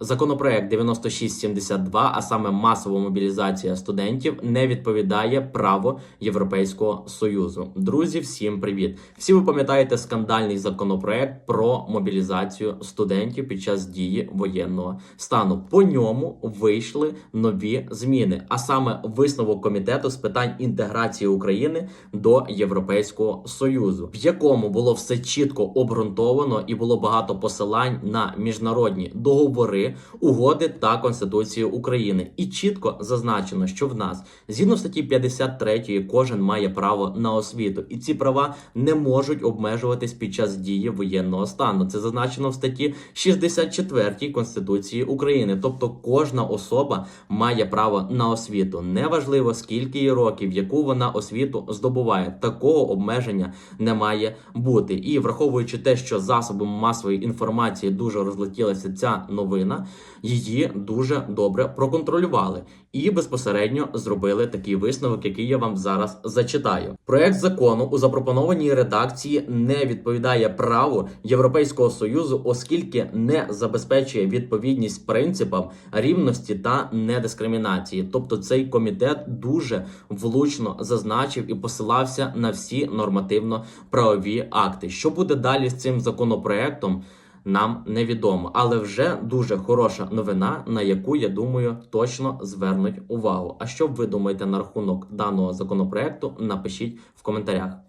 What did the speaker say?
Законопроект 9672, а саме масова мобілізація студентів, не відповідає право Європейського союзу. Друзі, всім привіт! Всі ви пам'ятаєте скандальний законопроект про мобілізацію студентів під час дії воєнного стану. По ньому вийшли нові зміни, а саме висновок комітету з питань інтеграції України до Європейського союзу, в якому було все чітко обґрунтовано і було багато посилань на міжнародні договори угоди та Конституції України. І чітко зазначено, що в нас згідно статті 53 кожен має право на освіту, і ці права не можуть обмежуватись під час дії воєнного стану. Це зазначено в статті 64 Конституції України. Тобто кожна особа має право на освіту. Неважливо скільки їй років, яку вона освіту здобуває. Такого обмеження не має бути. І враховуючи те, що засобами масової інформації дуже розлетілася ця новина, її дуже добре проконтролювали і безпосередньо зробили такий висновок, який я вам зараз зачитаю. Проект закону у запропонованій редакції не відповідає праву Європейського союзу, оскільки не забезпечує відповідність принципам рівності та недискримінації. Тобто, цей комітет дуже влучно зазначив і посилався на всі нормативно-правові акти. Що буде далі з цим законопроектом? Нам невідомо, але вже дуже хороша новина, на яку я думаю точно звернуть увагу. А що ви думаєте на рахунок даного законопроекту? Напишіть в коментарях.